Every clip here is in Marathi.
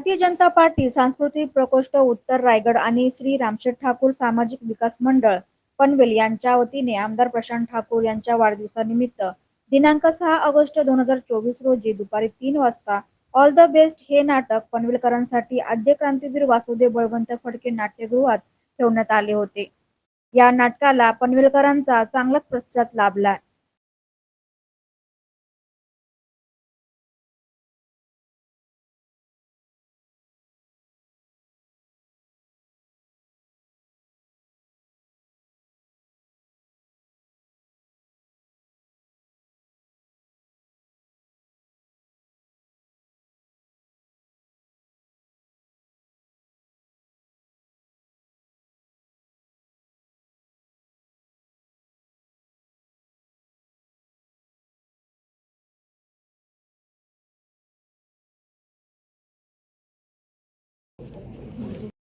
भारतीय जनता पार्टी सांस्कृतिक प्रकोष्ठ उत्तर रायगड आणि श्री रामशेठ ठाकूर सामाजिक विकास मंडळ पनवेल यांच्या वतीने आमदार प्रशांत ठाकूर यांच्या वाढदिवसानिमित्त दिनांक सहा ऑगस्ट दोन हजार चोवीस रोजी दुपारी तीन वाजता ऑल द बेस्ट हे नाटक पनवेलकरांसाठी आद्य क्रांतीवीर वासुदेव बळवंत फडके नाट्यगृहात ठेवण्यात आले होते. या नाटकाला पनवेलकरांचा चांगलाच प्रतिसाद लाभला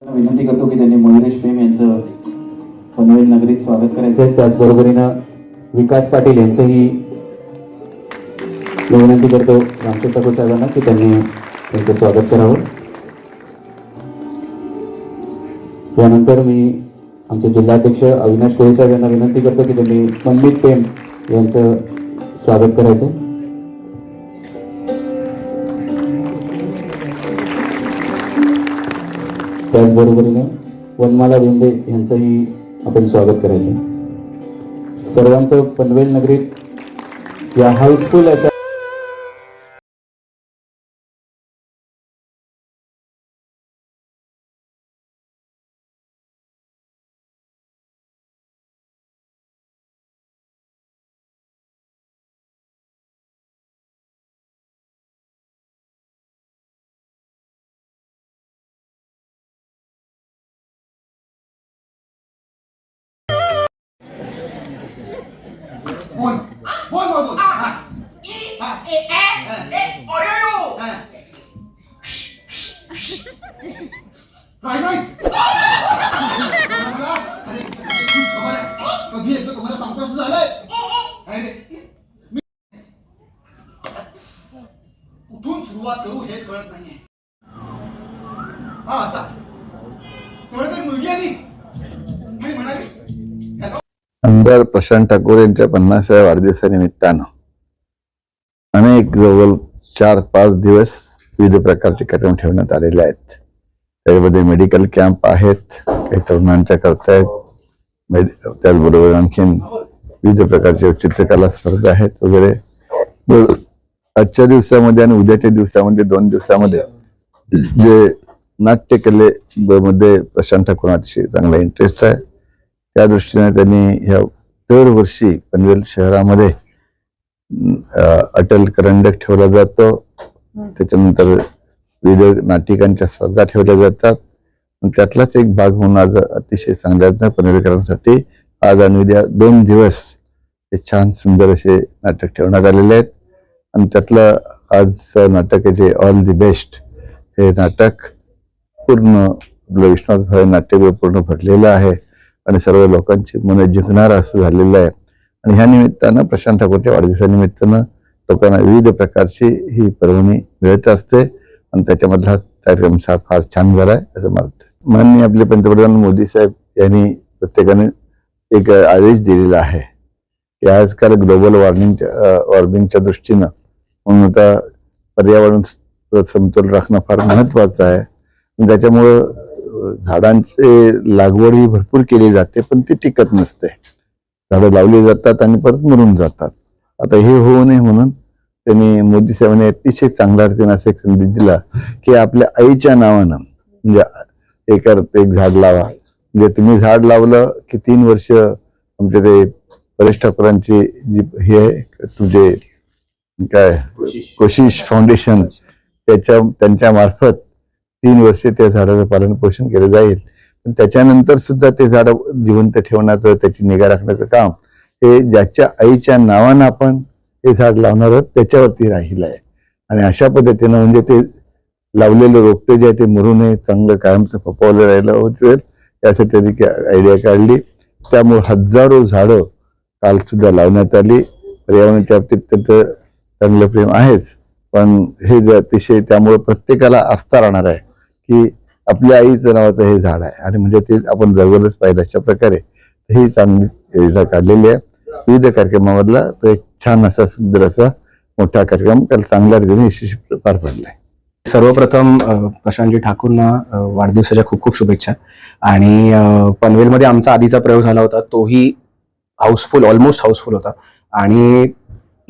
विनंती करतो की त्यांनी मयुरेश प्रेम यांचं पनवेल नगरीत स्वागत करायचं आहे. त्याचबरोबरीनं विकास पाटील यांचंही विनंती करतो रामचंद्र ठाकूर साहेबांना की त्यांनी त्यांचं स्वागत करावं. यानंतर मी आमचे जिल्हाध्यक्ष अविनाश कोळी साहेब यांना विनंती करतो की त्यांनी मनमीत प्रेम यांचं स्वागत करायचं त्याचबरोबरीने वनमाला बेंबे यांचंही आपण स्वागत करायचं. सर्वांचं पनवेल नगरीत या हाऊसफुल अशा बोल बोल बोल बोल हा. हा. ए ए ए ओयोयो हा. काय नाही मला- अरे, तुम्हाला- कधी एकदा तुम्हाला सांगतो असं झालंय अरे, मी- कुठून सुरुवात करू हेच कळत नाहीये हा असा तेवढं तर मुलगी आली म्हणाली आमदार प्रशांत ठाकूर यांच्या पन्नासाव्या वाढदिवसानिमित्तानं अनेक जवळ चार पाच दिवस विविध प्रकारचे कार्यक्रम ठेवण्यात आलेले आहेत. त्याच्यामध्ये मेडिकल कॅम्प आहेत काही तरुणांच्या करता आहेत मेड- त्याचबरोबर आणखीन विविध प्रकारचे चित्रकला स्पर्धा आहेत वगैरे. आजच्या दिवसामध्ये आणि उद्याच्या दिवसामध्ये दोन दिवसामध्ये जे नाट्यकले मध्ये प्रशांत ठाकूर अतिशय चांगला इंटरेस्ट आहे. त्या दृष्टीने त्यांनी ह्या दरवर्षी पनवेल शहरामध्ये अटल करंडक ठेवला जातो. त्याच्यानंतर विविध नाटिकांच्या स्पर्धा ठेवल्या जातात. त्यातलाच एक भाग म्हणून आज अतिशय चांगल्या पनवेलकरांसाठी आज आणि उद्या दोन दिवस हे छान सुंदर असे नाटक ठेवण्यात आलेले आहेत. आणि त्यातलं आज नाटक आहे जे ऑल दी बेस्ट हे नाटक पूर्ण आपलं विश्वनाथ भावे नाट्यगृह पूर्ण भरलेलं आहे. आणि सर्व लोकांची मन जिंकणार असं झालेलं आहे. आणि ह्या निमित्तानं प्रशांत ठाकूरच्या वाढदिवसानिमित्तानं लोकांना विविध प्रकारची ही पर्वणी मिळत असते. आणि त्याच्यामधला कार्यक्रम फार छान झाला आहे असं मला वाटतं. माननीय आपले पंतप्रधान मोदी साहेब यांनी प्रत्येकाने एक आदेश दिलेला आहे की आजकाल ग्लोबल वॉर्मिंगच्या वॉर्मिंगच्या दृष्टीनं म्हणून आता पर्यावरण समतोल राखणं फार महत्वाचं आहे. त्याच्यामुळं झाडांची लागवड ही भरपूर केली जाते पण ती टिकत नसते. झाडं लावली जातात आणि परत मरून जातात. आता हे होऊ नये म्हणून त्यांनी मोदी साहेबांनी अतिशय चांगल्या रीतीने असा एक संदेश दिला की आपल्या आईच्या नावानं म्हणजे एक अर्थ एक झाड लावा. म्हणजे तुम्ही झाड लावलं की तीन वर्ष तुमचे ते परेश ठाकूरांची जी हे आहे तुझे काय? कोशिश फाउंडेशन त्याच्या त्यांच्या मार्फत तीन वर्षे त्या झाडाचं पालन पोषण केलं जाईल. पण त्याच्यानंतर सुद्धा ते झाड जिवंत ठेवण्याचं त्याची निगा राखण्याचं काम हे ज्याच्या आईच्या नावानं आपण हे झाड लावणार आहोत त्याच्यावरती राहिलं आहे. आणि अशा पद्धतीनं म्हणजे ते लावलेले रोपटे जे आहे ते मरू नये चांगलं कायमचं फपवलं राहिलं होतं त्यासाठी त्यांनी आयडिया काढली. त्यामुळे हजारो झाडं काल सुद्धा लावण्यात आली. पर्यावरणाच्या बाबतीत त्यांचं चांगलं प्रेम आहेच. पण हे जे अतिशय त्यामुळे प्रत्येकाला आस्था राहणार आहे. की आपल्या आईचं नावाचं हे झाड आहे. आणि म्हणजे ते आपण जगवलंच पाहिजे अशा प्रकारे. ही चांगली योजना काढलेली आहे. विविध कार्यक्रमामधला तो एक छान असा सुंदर असा मोठा कार्यक्रम काल चांगल्या रीतीने यशस्वी पार पडला आहे सर्वप्रथम प्रशांतजी ठाकूरना वाढदिवसाच्या खूप खूप शुभेच्छा. आणि पनवेलमध्ये आमचा आधीचा प्रयोग झाला होता. तोही हाऊसफुल ऑलमोस्ट हाऊसफुल होता. आणि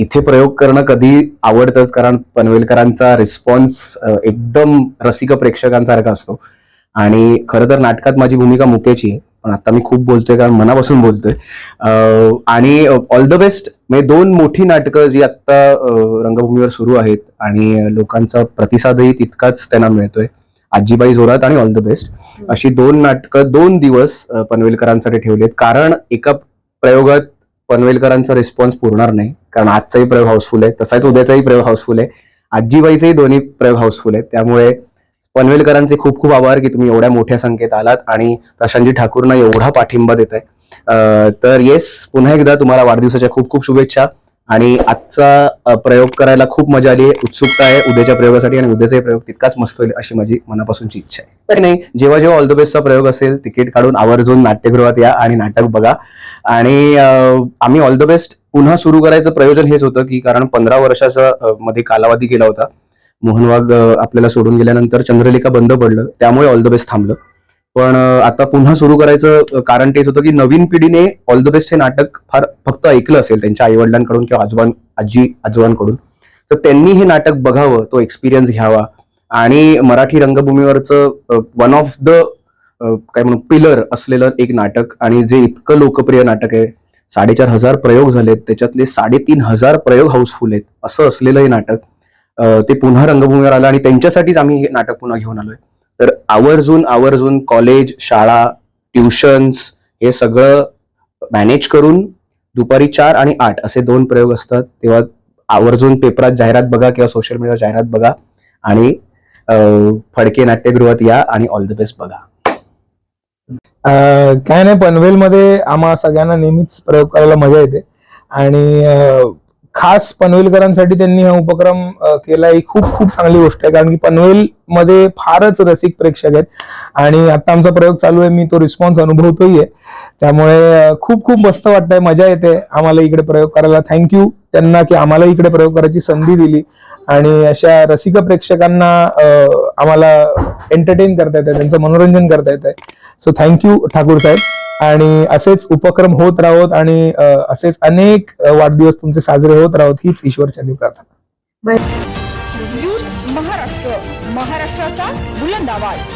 इथे प्रयोग करणं कधी आवडतंच कारण पनवेलकरांचा रिस्पॉन्स एकदम रसिक प्रेक्षकांसारखा असतो. आणि खरं तर नाटकात माझी भूमिका मुकेची आहे पण आता मी खूप बोलतोय कारण मनापासून बोलतोय. आणि ऑल द बेस्ट म्हणजे दोन मोठी नाटकं जी आत्ता रंगभूमीवर सुरू आहेत आणि लोकांचा प्रतिसादही तितकाच त्यांना मिळतोय. आजीबाई जोरात आणि ऑल द बेस्ट अशी दोन नाटकं दोन दिवस पनवेलकरांसाठी ठेवलेत. कारण एका प्रयोगात पनवेलकरांचा रिस्पॉन्स पुरणार नाही. कारण आजचाही प्रयोग हाऊसफुल आहे. तसाच उद्याचाही प्रयोग हाऊसफुल आहे. आजीबाईचेही दोन्ही प्रयोग हाऊसफुल आहेत. त्यामुळे पनवेलकरांचे खूप खूप आभार की तुम्ही एवढ्या मोठ्या संख्येत आलात आणि प्रशांतजी ठाकूरना एवढा पाठिंबा देत आहे तर येस पुन्हा एकदा तुम्हाला वाढदिवसाच्या खूप खूप शुभेच्छा. आणि आजचा प्रयोग करायला खूप मजा आली आहे उत्सुकता आहे उद्याच्या प्रयोगासाठी आणि उद्याचाही प्रयोग तितकाच मस्त होईल अशी माझी मनापासूनची इच्छा आहे. तर नाही जेव्हा जेव्हा ऑल द बेस्टचा प्रयोग असेल तिकीट काढून आवर्जून नाट्यगृहात या आणि नाटक बघा. आणि आम्ही ऑल द बेस्ट पुन्हा सुरू करायचं प्रयोजन हेच होतं की कारण पंधरा वर्षाचा मध्ये कालावधी गेला होता. मोहनवाग आपल्याला सोडून गेल्यानंतर चंद्रलेखा बंद पडलं त्यामुळे ऑल द बेस्ट थांबलं. पण आता पुन्हा सुरू करायचं कारण तेच होतं की नवीन पिढीने ऑल द बेस्ट हे नाटक फार फक्त ऐकलं असेल त्यांच्या आईवडिलांकडून किंवा आजोबां आजी आजोबांकडून. तर त्यांनी हे नाटक बघावं तो एक्सपिरियन्स घ्यावा. आणि मराठी रंगभूमीवरचं वन ऑफ द काय म्हणू पिलर असलेलं एक नाटक. आणि जे इतकं लोकप्रिय नाटक आहे साडेचार हजार प्रयोग झालेत त्याच्यातले साडेतीन हजार प्रयोग हाऊसफुल आहेत असं असलेलं हे नाटक. ते पुन्हा रंगभूमीवर आलं आणि त्यांच्यासाठीच आम्ही हे नाटक पुन्हा घेऊन आलोय. तर आवर्जून आवर्जून कॉलेज शाळा ट्युशन्स हे सगळं मॅनेज करून दुपारी चार आणि आठ असे दोन प्रयोग असतात. तेव्हा आवर्जून पेपरात जाहिरात बघा किंवा सोशल मीडियावर जाहिरात बघा आणि फडके नाट्यगृहात या आणि ऑल द बेस्ट बघा. अं, काय नाही पनवेलमध्ये आम्हा सगळ्यांना नेहमीच प्रयोग करायला मजा येते. आणि खास पनवेलकरांसाठी त्यांनी हा उपक्रम केला ही खूप खूप चांगली गोष्ट आहे. कारण की पनवेल मध्ये फारच रसिक प्रेक्षक आहेत. आणि आता आमचा प्रयोग चालू आहे मी तो रिस्पॉन्स अनुभवतोय. आहे त्यामुळे खूप खूप मस्त वाटतंय मजा येते. आम्हाला इकडे प्रयोग करायला. थँक्यू त्यांना की आम्हाला इकडे प्रयोग करायची संधी दिली. आणि अशा रसिक प्रेक्षकांना आम्हाला एंटरटेन करता येतं त्यांचं मनोरंजन करता येत आहे सो थँक्यू ठाकूर साहेब. आणि असेच उपक्रम होत राहोत आणि असेच अनेक वाढदिवस तुमचे साजरे होत राहोत हीच ईश्वरचंदी प्रार्थना. महाराष्ट्र. महाराष्ट्राचा बुलंद आवाज.